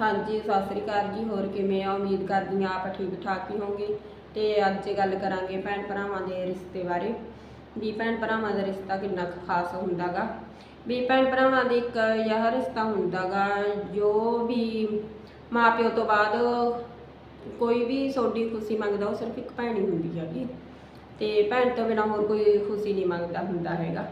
ਹਾਂਜੀ, ਸਤਿ ਸ੍ਰੀ ਅਕਾਲ ਜੀ, ਹੋਰ ਕਿਵੇਂ ਆ? ਉਮੀਦ ਕਰਦੀ ਆ ਆਪ ਠੀਕ ਠਾਕ ਹੀ ਹੋਵੋਗੇ। ਤੇ ਅੱਜ ਗੱਲ ਕਰਾਂਗੇ ਭੈਣ ਭਰਾਵਾਂ ਦੇ ਰਿਸ਼ਤੇ ਬਾਰੇ। ਵੀ ਭੈਣ ਭਰਾਵਾਂ ਦਾ ਰਿਸ਼ਤਾ ਕਿੰਨਾ ਕੁ ਖਾਸ ਹੁੰਦਾਗਾ। ਵੀ ਭੈਣ ਭਰਾਵਾਂ ਦੇ ਇੱਕ ਇਹ ਰਿਸ਼ਤਾ ਹੁੰਦਾਗਾ, ਜੋ ਵੀ ਮਾਪਿਓ ਤੋਂ ਬਾਅਦ ਕੋਈ ਵੀ ਸੋਡੀ ਖੁਸ਼ੀ ਮੰਗਦਾ, ਉਹ ਸਿਰਫ ਇੱਕ ਭੈਣ ਹੀ ਹੁੰਦੀ ਹੈਗੀ। ਤੇ ਭੈਣ ਤੋਂ ਬਿਨਾਂ ਹੋਰ ਕੋਈ ਖੁਸ਼ੀ ਨਹੀਂ ਮੰਗਦਾ ਹੁੰਦਾ ਹੈਗਾ।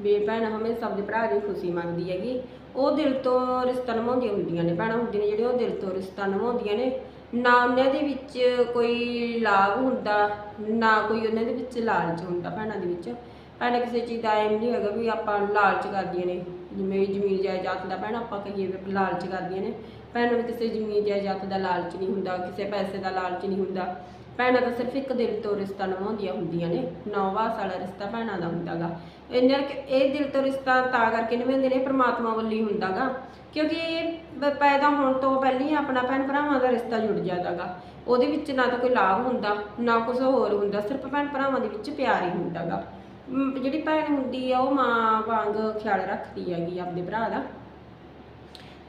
ਵੀ ਭੈਣ ਹਮੇਸ਼ਾ ਆਪਣੇ ਭਰਾ ਦੀ ਖੁਸ਼ੀ ਮੰਗਦੀ ਹੈਗੀ। ਉਹ ਦਿਲ ਤੋਂ ਰਿਸ਼ਤਾ ਨਿਭਾਉਂਦੀਆਂ ਹੁੰਦੀਆਂ ਨੇ, ਭੈਣਾਂ ਹੁੰਦੀਆਂ ਨੇ ਜਿਹੜੇ ਉਹ ਦਿਲ ਤੋਂ ਰਿਸ਼ਤਾ ਨਿਭਾਉਂਦੀਆਂ ਨੇ। ਨਾ ਉਹਨਾਂ ਦੇ ਵਿੱਚ ਕੋਈ ਲਾਭ ਹੁੰਦਾ, ਨਾ ਕੋਈ ਉਹਨਾਂ ਦੇ ਵਿੱਚ ਲਾਲਚ ਹੁੰਦਾ ਭੈਣਾਂ ਦੇ ਵਿੱਚ। ਭੈਣਾਂ ਕਿਸੇ ਚੀਜ਼ ਦਾ ਐਮ ਨਹੀਂ ਹੈਗਾ ਵੀ ਆਪਾਂ ਲਾਲਚ ਕਰਦੀਆਂ ਨੇ। ਜਿਵੇਂ ਜ਼ਮੀਨ ਜਾਇਦਾਦ ਦਾ ਭੈਣ ਆਪਾਂ ਕਹੀਏ ਵੀ ਲਾਲਚ ਕਰਦੀਆਂ ਨੇ। ਭੈਣਾਂ ਨੂੰ ਕਿਸੇ ਜ਼ਮੀਨ ਜਾਇਦਾਦ ਦਾ ਲਾਲਚ ਨਹੀਂ ਹੁੰਦਾ ਕਿਸੇ ਪੈਸੇ ਦਾ ਲਾਲਚ ਨਹੀਂ ਹੁੰਦਾ। ਭੈਣਾਂ ਤਾਂ ਸਿਰਫ ਇੱਕ ਦਿਲ ਤੋਂ ਰਿਸ਼ਤਾ ਨਿਭਾਉਂਦੀਆਂ ਹੁੰਦੀਆਂ ਨੇ ਨੌਵਾਸ ਵਾਲਾ ਰਿਸ਼ਤਾ ਭੈਣਾਂ ਦਾ ਹੁੰਦਾਗਾ। ਇਹਨਾਂ ਇਹ ਦਿਲ ਤੋਂ ਰਿਸ਼ਤਾ ਤਾਂ ਕਰਕੇ ਨਿਭਾਉਂਦੇ ਨੇ ਪ੍ਰਮਾਤਮਾ ਵੱਲੋਂ ਹੁੰਦਾਗਾ। ਕਿਉਂਕਿ ਇਹ ਪੈਦਾ ਹੋਣ ਤੋਂ ਪਹਿਲਾਂ ਹੀ ਆਪਣਾ ਭੈਣ ਭਰਾਵਾਂ ਦਾ ਰਿਸ਼ਤਾ ਜੁੜ ਜਾਂਦਾਗਾ। ਉਹਦੇ ਵਿੱਚ ਨਾ ਤਾਂ ਕੋਈ ਲਾਭ ਹੁੰਦਾ ਨਾ ਕੁਝ ਹੋਰ ਹੁੰਦਾ ਸਿਰਫ ਭੈਣ ਭਰਾਵਾਂ ਦੇ ਵਿੱਚ ਪਿਆਰ ਹੀ ਹੁੰਦਾਗਾ। ਮ, ਜਿਹੜੀ ਭੈਣ ਹੁੰਦੀ ਆ ਉਹ ਮਾਂ ਵਾਂਗ ਖਿਆਲ ਰੱਖਦੀ ਹੈਗੀ ਆਪਣੇ ਭਰਾ ਦਾ।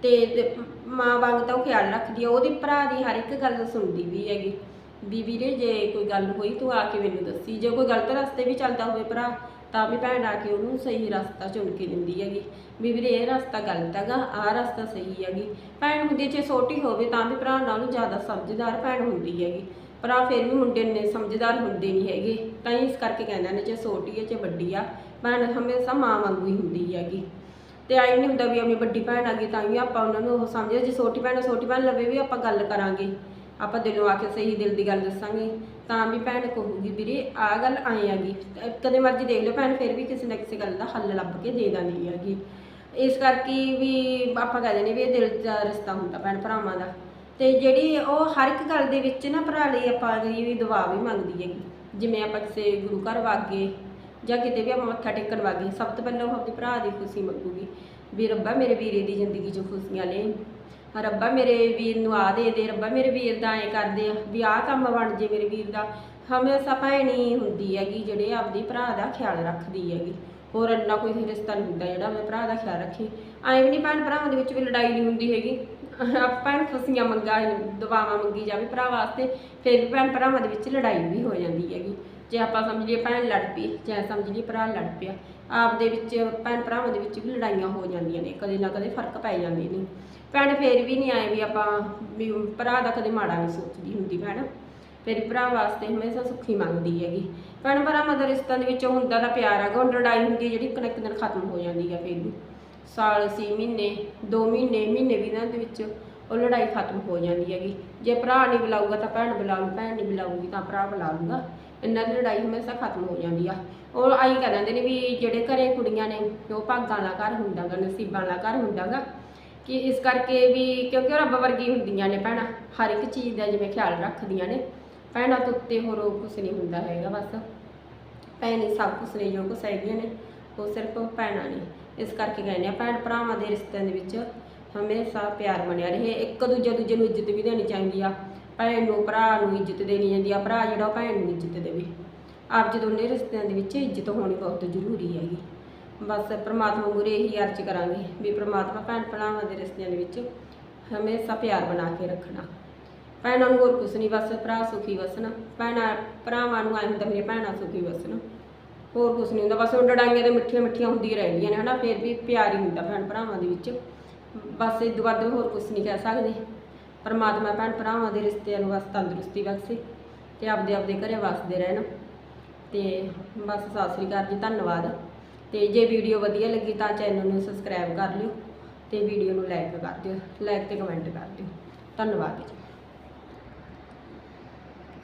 ਤੇ ਤੇ ਮਾਂ ਵਾਂਗ ਤਾਂ ਉਹ ਖਿਆਲ ਰੱਖਦੀ ਆ, ਉਹਦੇ ਭਰਾ ਦੀ ਹਰ ਇੱਕ ਗੱਲ ਸੁਣਦੀ ਵੀ ਹੈਗੀ ਵੀ ਵੀਰੇ ਜੇ ਕੋਈ ਗੱਲ ਹੋਈ ਤੂੰ ਆ ਕੇ ਮੈਨੂੰ ਦੱਸੀ, ਜੇ ਕੋਈ ਗਲਤ ਰਸਤੇ ਵੀ ਚੱਲਦਾ ਹੋਵੇ ਭਰਾ, ਤਾਂ ਵੀ ਭੈਣ ਆ ਕੇ ਉਹਨੂੰ ਸਹੀ ਰਸਤਾ ਚੁਣ ਕੇ ਦਿੰਦੀ ਹੈਗੀ ਵੀ ਵੀਰੇ ਇਹ ਰਸਤਾ ਗਲਤ ਹੈਗਾ, ਆਹ ਰਸਤਾ ਸਹੀ ਹੈਗੀ, ਭੈਣ ਹੁੰਦੀ ਜੇ ਛੋਟੀ ਹੋਵੇ ਤਾਂ ਵੀ ਭਰਾ ਨਾਲੋਂ ਜ਼ਿਆਦਾ ਸਮਝਦਾਰ ਭੈਣ ਹੁੰਦੀ ਹੈਗੀ, ਭਰਾ ਫਿਰ ਵੀ ਮੁੰਡੇ ਨੇ ਸਮਝਦਾਰ ਹੁੰਦੇ ਨਹੀਂ ਹੈਗੇ, ਤਾਂ ਇਸ ਕਰਕੇ ਕਹਿੰਦੇ ਨੇ ਜੇ ਛੋਟੀ ਹੈ, ਜੇ ਵੱਡੀ ਆ, ਭੈਣ ਹਮੇਸ਼ਾ ਮਾਂ ਵਾਂਗੂ ਹੀ ਹੁੰਦੀ ਹੈਗੀ। ਤੇ ਆਈ ਨਹੀਂ ਹੁੰਦਾ ਵੀ ਆਪਣੀ ਵੱਡੀ ਭੈਣ ਆ ਗਈ ਤਾਂ ਵੀ ਆਪਾਂ ਉਹਨਾਂ ਨੂੰ ਉਹ ਸਮਝਦੇ ਜੇ ਛੋਟੀ ਭੈਣ ਆ, ਛੋਟੀ ਭੈਣ ਲਵੇ ਵੀ ਆਪਾਂ ਗੱਲ ਕਰਾਂਗੇ। ਆਪਾਂ ਦਿਲੋਂ ਆ ਕੇ ਸਹੀ ਦਿਲ ਦੀ ਗੱਲ ਦੱਸਾਂਗੇ। ਤਾਂ ਵੀ ਭੈਣ ਕਹੂਗੀ ਵੀਰੇ ਆਹ ਗੱਲ ਆਏ ਆਗੀ ਕਦੇ ਮਰਜ਼ੀ ਦੇਖ ਲਿਓ ਭੈਣ ਫਿਰ ਵੀ ਕਿਸੇ ਨਾ ਕਿਸੇ ਗੱਲ ਦਾ ਹੱਲ ਲੱਭ ਕੇ ਦੇ ਦਿੰਦੀ ਹੈਗੀ ਇਸ ਕਰਕੇ ਵੀ ਆਪਾਂ ਕਹਿ ਦਿੰਦੇ ਵੀ ਇਹ ਦਿਲ ਦਾ ਰਿਸ਼ਤਾ ਹੁੰਦਾ ਭੈਣ ਭਰਾਵਾਂ ਦਾ। ਤੇ ਜਿਹੜੀ ਉਹ ਹਰ ਇੱਕ ਗੱਲ ਦੇ ਵਿੱਚ ਨਾ ਭਰਾ ਲਈ ਆਪਾਂ ਗਈ ਵੀ ਦੁਆ ਵੀ ਮੰਗਦੀ ਹੈਗੀ। ਜਿਵੇਂ ਆਪਾਂ ਕਿਸੇ ਗੁਰੂ ਘਰ ਵਾਗੇ ਜਾਂ ਕਿਤੇ ਵੀ ਆਪਾਂ ਮੱਥਾ ਟੇਕਣ ਵਾਗੇ ਸਭ ਤੋਂ ਪਹਿਲਾਂ ਉਹ ਆਪਣੇ ਭਰਾ ਦੀ ਖੁਸ਼ੀ ਮੰਗੂਗੀ ਵੀ ਰੱਬਾ ਮੇਰੇ ਵੀਰੇ ਦੀ ਜ਼ਿੰਦਗੀ 'ਚ ਖੁਸ਼ੀਆਂ ਲੈ। ਰੱਬਾ ਮੇਰੇ ਵੀਰ ਨੂੰ ਆ ਦੇ ਦੇ, ਰੱਬਾ ਮੇਰੇ ਵੀਰ ਦਾ ਐ ਕਰਦੇ ਆ ਵੀ ਆਹ ਕੰਮ ਬਣ ਜੇ ਮੇਰੇ ਵੀਰ ਦਾ। ਹਮੇਸ਼ਾ ਭੈਣੀ ਹੁੰਦੀ ਹੈਗੀ ਜਿਹੜੇ ਆਪਦੀ ਭਰਾ ਦਾ ਖਿਆਲ ਰੱਖਦੀ ਹੈਗੀ। ਹੋਰ ਇੰਨਾ ਕੋਈ ਰਿਸ਼ਤਾ ਨਹੀਂ ਹੁੰਦਾ ਜਿਹੜਾ ਆਪਣੇ ਭਰਾ ਦਾ ਖਿਆਲ ਰੱਖੇ। ਐਵੇਂ ਵੀ ਨਹੀਂ ਭੈਣ ਭਰਾਵਾਂ ਦੇ ਵਿੱਚ ਵੀ ਲੜਾਈ ਨਹੀਂ ਹੁੰਦੀ ਹੈਗੀ। ਆਪਾਂ ਭੈਣ ਖੁਸ਼ੀਆਂ ਮੰਗਾ, ਦੁਆਵਾਂ ਮੰਗੀ ਜਾਵੇ ਭਰਾ ਵਾਸਤੇ, ਫਿਰ ਵੀ ਭੈਣ ਭਰਾਵਾਂ ਦੇ ਵਿੱਚ ਲੜਾਈ ਵੀ ਹੋ ਜਾਂਦੀ ਹੈਗੀ। ਜੇ ਆਪਾਂ ਸਮਝ ਲਈਏ ਭੈਣ ਲੜ ਪਈ, ਜਾਂ ਸਮਝ ਲਈਏ ਭਰਾ ਲੜ ਪਿਆ ਆਪ ਦੇ ਵਿੱਚ, ਭੈਣ ਭਰਾਵਾਂ ਦੇ ਵਿੱਚ ਵੀ ਲੜਾਈਆਂ ਹੋ ਜਾਂਦੀਆਂ ਨੇ, ਕਦੇ ਨਾ ਕਦੇ ਫ਼ਰਕ ਪੈ ਜਾਂਦੇ ਨੇ। ਭੈਣ ਫੇਰ ਵੀ ਨਹੀਂ ਆਏ ਵੀ ਆਪਾਂ ਵੀ ਭਰਾ ਦਾ ਕਦੇ ਮਾੜਾ ਨਹੀਂ ਸੋਚਦੀ ਹੁੰਦੀ ਭੈਣ। ਫਿਰ ਭਰਾ ਵਾਸਤੇ ਹਮੇਸ਼ਾ ਸੁੱਖੀ ਮੰਗਦੀ ਹੈਗੀ। ਭੈਣ ਭਰਾਵਾਂ ਦਾ ਰਿਸ਼ਤਾ ਦੇ ਵਿੱਚ ਹੁੰਦਾ ਤਾਂ ਪਿਆਰ ਹੈਗਾ ਉਹ ਲੜਾਈ ਹੁੰਦੀ ਹੈ ਜਿਹੜੀ ਇੱਕ ਨਾ ਇੱਕ ਦਿਨ ਖਤਮ ਹੋ ਜਾਂਦੀ ਹੈ ਫਿਰ ਵੀ। ਸਾਲ ਸੀ ਮਹੀਨੇ 2 ਮਹੀਨੇ ਮਹੀਨੇ ਵੀ ਇਹਨਾਂ ਦੇ ਵਿੱਚ ਉਹ ਲੜਾਈ ਖਤਮ ਹੋ ਜਾਂਦੀ ਹੈਗੀ। ਜੇ ਭਰਾ ਨਹੀਂ ਬੁਲਾਊਗਾ ਤਾਂ ਭੈਣ ਬੁਲਾਊ ਭੈਣ ਨਹੀਂ ਬੁਲਾਊਗੀ ਤਾਂ ਭਰਾ ਬੁਲਾਊਗਾ ਇਹਨਾਂ ਦੀ ਲੜਾਈ ਹਮੇਸ਼ਾ ਖਤਮ ਹੋ ਜਾਂਦੀ ਆ। ਉਹ ਆਈ ਕਹਿੰਦੇ ਨੇ ਵੀ ਜਿਹੜੇ ਘਰੇ ਕੁੜੀਆਂ ਨੇ ਉਹ ਭਾਗਾਂ ਵਾਲਾ ਘਰ ਹੁੰਦਾਗਾ, ਨਸੀਬਾਂ ਵਾਲਾ ਘਰ ਹੁੰਦਾਗਾ। ਕਿ ਇਸ ਕਰਕੇ ਵੀ ਕਿਉਂਕਿ ਰੱਬ ਵਰਗੀ ਹੁੰਦੀਆਂ ਨੇ ਭੈਣਾਂ, ਹਰ ਇੱਕ ਚੀਜ਼ ਦਾ ਜਿਵੇਂ ਖਿਆਲ ਰੱਖਦੀਆਂ ਨੇ। ਭੈਣਾਂ ਤੋਂ ਉੱਤੇ ਹੋਰ ਕੁਝ ਨਹੀਂ ਹੁੰਦਾ ਹੈਗਾ ਬਸ। ਭੈਣ ਸਭ ਕੁਝ ਨੇ, ਜੋ ਕੁਛ ਹੈਗੀਆਂ ਨੇ, ਉਹ ਸਿਰਫ ਭੈਣਾਂ ਨੇ। ਇਸ ਕਰਕੇ ਕਹਿੰਦੇ ਆ ਭੈਣ ਭਰਾਵਾਂ ਦੇ ਰਿਸ਼ਤਿਆਂ ਦੇ ਵਿੱਚ ਹਮੇਸ਼ਾ ਪਿਆਰ ਬਣਿਆ ਰਹੇ। ਇੱਕ ਦੂਜੇ ਦੂਜੇ ਨੂੰ ਇੱਜ਼ਤ ਵੀ ਦੇਣੀ ਚਾਹੀਦੀ ਆ। ਭੈਣ ਨੂੰ, ਭਰਾ ਨੂੰ ਇੱਜ਼ਤ ਦੇਣੀ ਜਾਂਦੀ ਆ। ਭਰਾ ਜਿਹੜਾ ਉਹ ਭੈਣ ਨੂੰ ਇੱਜ਼ਤ ਦੇਵੇ। ਆਪ ਜੀ ਦੋਨੇ ਰਿਸ਼ਤਿਆਂ ਦੇ ਵਿੱਚ ਇੱਜ਼ਤ ਹੋਣੀ ਬਹੁਤ ਜ਼ਰੂਰੀ ਹੈਗੀ। ਬਸ ਪ੍ਰਮਾਤਮਾ ਮੂਹਰੇ ਇਹੀ ਅਰਜ਼ ਕਰਾਂਗੇ ਵੀ ਪ੍ਰਮਾਤਮਾ ਭੈਣ ਭਰਾਵਾਂ ਦੇ ਰਿਸ਼ਤਿਆਂ ਦੇ ਵਿੱਚ ਹਮੇਸ਼ਾ ਪਿਆਰ ਬਣਾ ਕੇ ਰੱਖਣਾ। ਭੈਣਾਂ ਨੂੰ ਹੋਰ ਕੁਛ ਨਹੀਂ, ਬਸ ਭਰਾ ਸੁਖੀ ਵਸਣ। ਭੈਣਾਂ, ਭਰਾਵਾਂ ਨੂੰ ਐਂ ਹੁੰਦਾ ਮੇਰੇ ਭੈਣਾਂ ਸੁਖੀ ਵਸਣ। ਹੋਰ ਕੁਛ ਨਹੀਂ ਹੁੰਦਾ। ਬਸ ਉਹ ਲੜਾਈਆਂ ਤੇ ਮਿੱਠੀਆਂ ਮਿੱਠੀਆਂ ਹੁੰਦੀਆਂ ਰਹਿੰਦੀਆਂ ਨੇ, ਹਨਾ। ਫਿਰ ਵੀ ਪਿਆਰ ਹੀ ਹੁੰਦਾ ਭੈਣ ਭਰਾਵਾਂ ਦੇ ਵਿੱਚ। ਬਸ ਇਹ ਤੋਂ ਵੱਧ ਹੋਰ ਕੁਛ ਨਹੀਂ ਕਹਿ ਸਕਦੇ। ਪਰਮਾਤਮਾ ਭੈਣ ਭਰਾਵਾਂ ਦੇ ਰਿਸ਼ਤਿਆਂ ਨੂੰ ਬਸ ਤੰਦਰੁਸਤੀ ਬਖਸ਼ੇ ਤੇ ਆਪਦੇ ਆਪਦੇ ਘਰੇ ਵਸਦੇ ਰਹਿਣ। ਤੇ ਬਸ ਸਤਿ ਸ੍ਰੀ ਅਕਾਲ ਜੀ, ਧੰਨਵਾਦ। ਤੇ ਜੇ ਵੀਡੀਓ ਵਧੀਆ ਲੱਗੀ ਤਾਂ ਚੈਨਲ ਨੂੰ ਸਬਸਕ੍ਰਾਈਬ ਕਰ ਲਿਓ ਤੇ ਵੀਡੀਓ ਨੂੰ ਲਾਈਕ ਕਰ ਦਿਓ ਲਾਈਕ ਤੇ ਕਮੈਂਟ ਕਰ ਦਿਓ। ਧੰਨਵਾਦ ਜੀ।